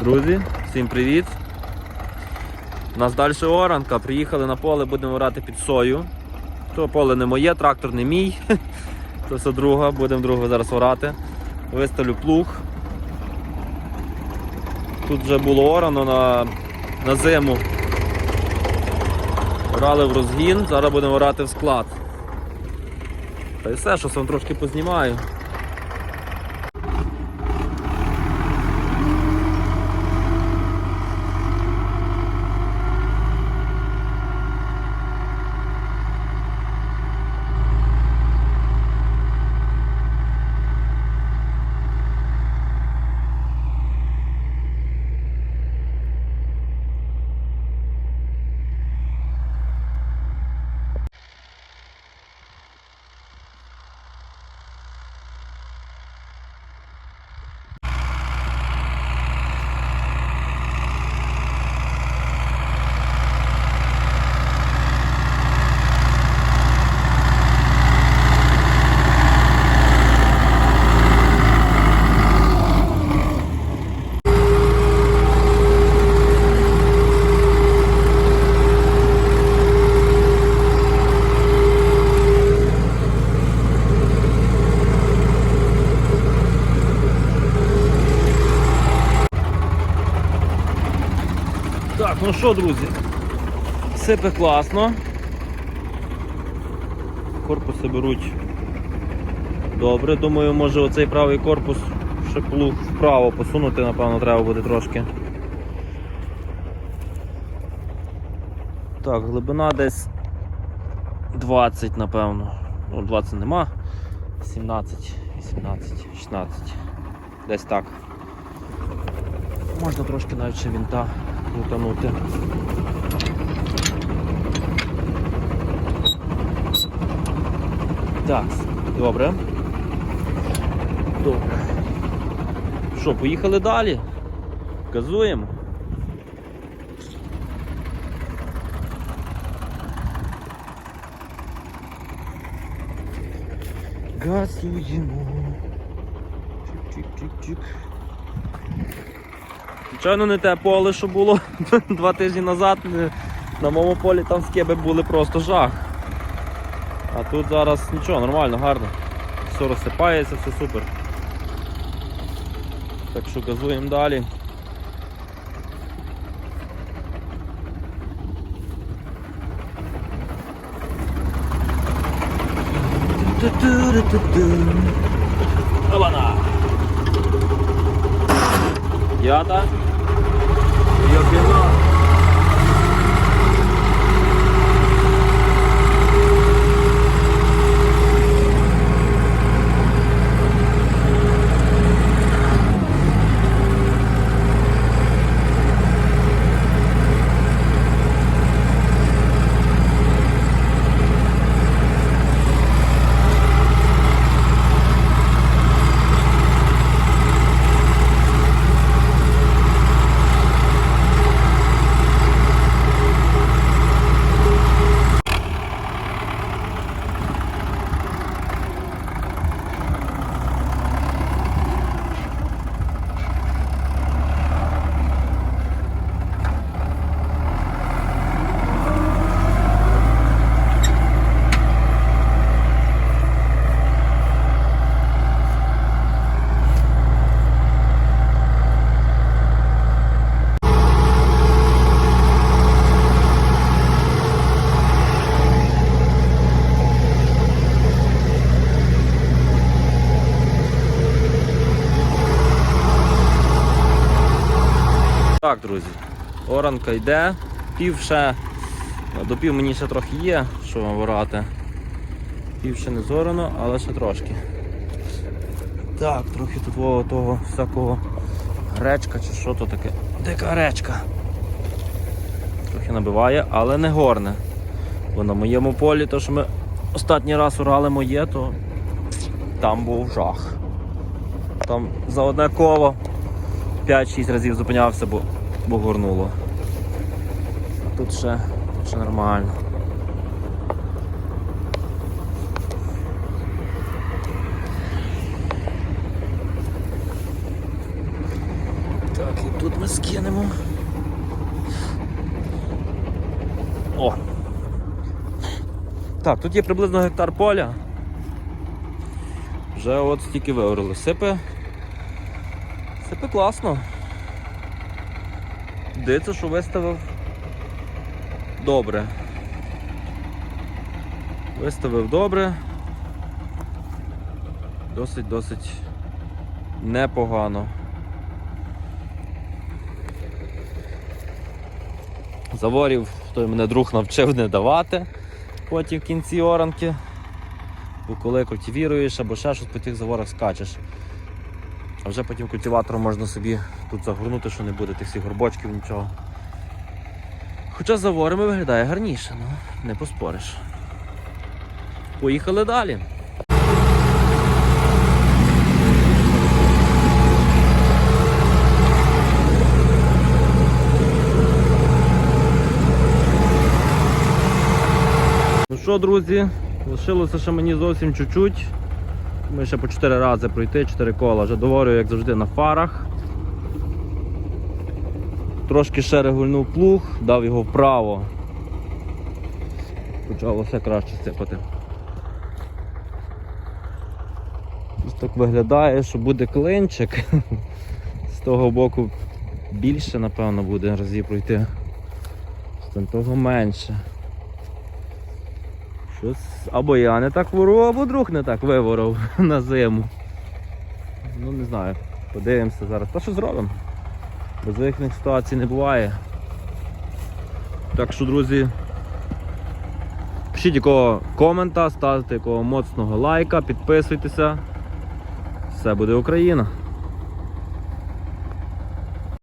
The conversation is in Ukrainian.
Друзі, всім привіт! У нас далі оранка. Приїхали на поле, будемо орати під сою. То поле не моє, трактор не мій. То все друга, будемо другого зараз орати. Виставлю плуг. Тут вже було орано на, на зиму. Орали в розгін, зараз будемо орати в склад. Та й все, що вам трошки познімаю. Так, ну що, друзі, сипе класно. Корпуси беруть добре. Думаю, може оцей правий корпус ще вправо посунути, напевно, треба буде трошки. Так, глибина десь 20, напевно. Ну, 20 нема. 17, 18, 16. Десь так. Можна трошки навіть ще вінта крутанути. Так, добре. Добре. Що, поїхали далі? Газуємо. Газуємо. Чик-чик-чик-чик. Звичайно, не те поле, що було два тижні назад. На моєму полі там скеби були просто жах. А тут зараз нічого, нормально, гарно. Все розсипається, все супер. Так що газуємо далі. Опана! П'ята. Йопіна. Так, друзі, оранка йде, пів ще, до пів мені ще трохи є, що вирати. Пів ще не зорано, але ще трошки. Так, трохи тут во- того всякого гречка чи що то таке. Дика гречка. Трохи набиває, але не горне. Бо на моєму полі, то що ми останній раз урали моє, то там був жах. Там за одне коло 5-6 разів зупинявся, бо, бо горнуло. Тут ще, ще нормально. Так, і Тут ми скинемо. О! Так, тут є приблизно гектар поля. Вже от стільки виорили. Сипи. Сипи класно. Дивиться, що виставив добре. Виставив добре. Досить, досить непогано. Заворів, той мене друг навчив не давати потім в кінці оранки. Бо коли культивіруєш або ще щось по тих заворах скачеш. А вже потім культиватором можна собі тут загорнути, що не буде тих всіх горбочків, нічого. Хоча з заворами виглядає гарніше, ну, не поспориш. Поїхали далі. Ну що, друзі, лишилося ще мені зовсім чуть-чуть. Ми ще по 4 рази пройти, 4 кола. Вже доварю, як завжди, на фарах. Трошки ще регульнув плуг, дав його вправо. Почало все краще сипати. Ось так виглядає, що буде клинчик. З того боку більше, напевно, буде разів пройти. З того менше. Щось або я не так вору, або друг не так виворов на зиму. Ну не знаю. Подивимося зараз. Та що зробимо? Без вихідних ситуацій не буває. Так що, друзі, пишіть якого комента, ставте якого моцного лайка, підписуйтеся. Все буде Україна.